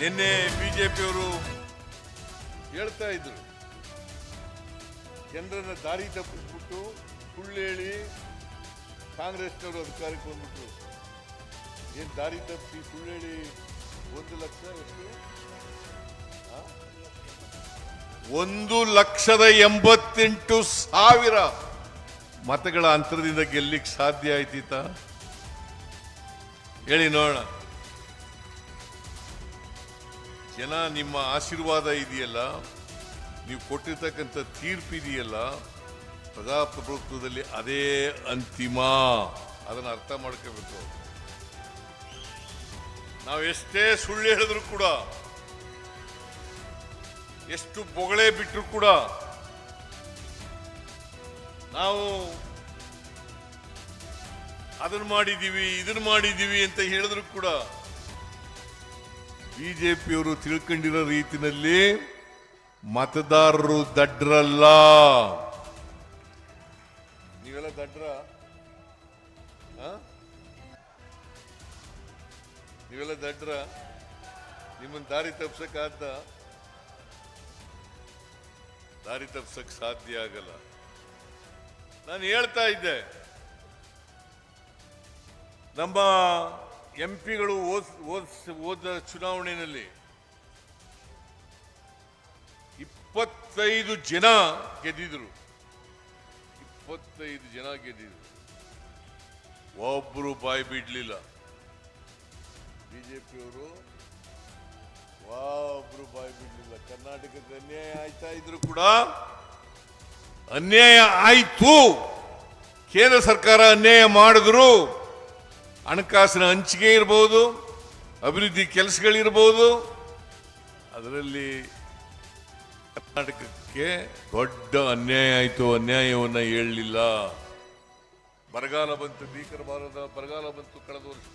ನಿನ್ನೆ ಬಿಜೆಪಿಯವರು ಹೇಳ್ತಾ ಇದ್ರು. ಜನರನ್ನ ದಾರಿ ತಪ್ಪಿಸ್ಬಿಟ್ಟು ಸುಳ್ಳು ಹೇಳಿ ಕಾಂಗ್ರೆಸ್ನವರು ಅಧಿಕಾರಕ್ಕೆ ಬಂದ್ಬಿಟ್ರು. ಏನ್ ದಾರಿ ತಪ್ಪಿ ಸುಳ್ಳು ಹೇಳಿ ಒಂದು ಲಕ್ಷ ಎಷ್ಟು? ಒಂದು ಲಕ್ಷದ ಎಂಬತ್ತೆಂಟು ಸಾವಿರ ಮತಗಳ ಅಂತರದಿಂದ ಗೆಲ್ಲಿಕ್ಕೆ ಸಾಧ್ಯ ಆಯ್ತೀತ ಹೇಳಿ ನೋಡೋಣ. ಜನ ನಿಮ್ಮ ಆಶೀರ್ವಾದ ಇದೆಯಲ್ಲ, ನೀವು ಕೊಟ್ಟಿರ್ತಕ್ಕಂಥ ತೀರ್ಪು ಇದೆಯಲ್ಲ, ಪ್ರಜಾಪ್ರಭುತ್ವದಲ್ಲಿ ಅದೇ ಅಂತಿಮ. ಅದನ್ನು ಅರ್ಥ ಮಾಡ್ಕೋಬೇಕು. ನಾವು ಎಷ್ಟೇ ಸುಳ್ಳು ಹೇಳಿದ್ರು ಕೂಡ, ಎಷ್ಟು ಬೊಗಳೆ ಬಿಟ್ಟರು ಕೂಡ, ನಾವು ಅದನ್ನು ಮಾಡಿದ್ದೀವಿ ಇದನ್ನು ಮಾಡಿದ್ದೀವಿ ಅಂತ ಹೇಳಿದ್ರು ಕೂಡ ಬಿಜೆಪಿಯವರು ತಿಳ್ಕೊಂಡಿರೋ ರೀತಿನಲ್ಲಿ ಮತದಾರರು ದಡ್ರಲ್ಲ. ನೀವೆಲ್ಲ ದಡ್ರ? ನೀವೆಲ್ಲ ದಡ್ರ? ನಿಮ್ಮನ್ನು ದಾರಿ ತಪ್ಸಕ್ಕಾದ ದಾರಿ ತಪ್ಸಕ್ ಸಾಧ್ಯ ಆಗಲ್ಲ. ನಾನು ಹೇಳ್ತಾ ಇದ್ದೆ. ನಮ್ಮ ಎಂ ಪಿಗಳು ಹೋದ ಚುನಾವಣೆಯಲ್ಲಿ ಇಪ್ಪತ್ತೈದು ಜನ ಗೆದ್ದಿದ್ರು. ಇಪ್ಪತ್ತೈದು ಜನ ಗೆದ್ದಿದ್ರು. ಒಬ್ಬರು ಬಾಯಿ ಬಿಡ್ಲಿಲ್ಲ. ಬಿಜೆಪಿಯವರು ಒಬ್ರು ಬಾಯಿ ಬಿಡಲಿಲ್ಲ. ಕರ್ನಾಟಕದ ಅನ್ಯಾಯ ಆಯ್ತಾ ಇದ್ರು ಕೂಡ? ಅನ್ಯಾಯ ಆಯ್ತು. ಕೇಂದ್ರ ಸರ್ಕಾರ ಅನ್ಯಾಯ ಮಾಡಿದ್ರು. ಹಣಕಾಸಿನ ಹಂಚಿಕೆ ಇರ್ಬೋದು, ಅಭಿವೃದ್ಧಿ ಕೆಲಸಗಳಿರ್ಬೋದು. ಅದರಲ್ಲಿ ಕರ್ನಾಟಕಕ್ಕೆ ದೊಡ್ಡ ಅನ್ಯಾಯ ಆಯಿತು. ಅನ್ಯಾಯವನ್ನು ಹೇಳಲಿಲ್ಲ. ಬರಗಾಲ ಬಂತು, ಭೀಕರ ಬಾರದ ಬರಗಾಲ ಬಂತು ಕಳೆದ ವರ್ಷ.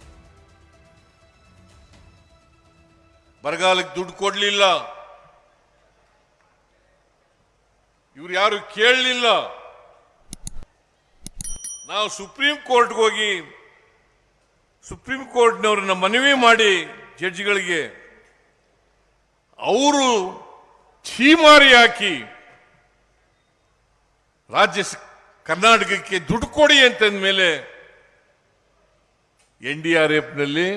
ಬರಗಾಲಕ್ಕೆ ದುಡ್ಡು ಕೊಡ್ಲಿಲ್ಲ. ಇವ್ರು ಯಾರು ಕೇಳಲಿಲ್ಲ. ನಾವು ಸುಪ್ರೀಂ ಕೋರ್ಟ್ಗೆ ಹೋಗಿ ಸುಪ್ರೀಂ ಕೋರ್ಟ್ನವ್ರನ್ನ ಮನವಿ ಮಾಡಿ ಜಡ್ಜ್ಗಳಿಗೆ ಅವರು ಛೀಮಾರಿ ಹಾಕಿ ರಾಜ್ಯ ಕರ್ನಾಟಕಕ್ಕೆ ದುಡ್ಡು ಕೊಡಿ ಅಂತಂದ ಮೇಲೆ ಎನ್ ಡಿ ಆರ್ ಎಫ್ನಲ್ಲಿ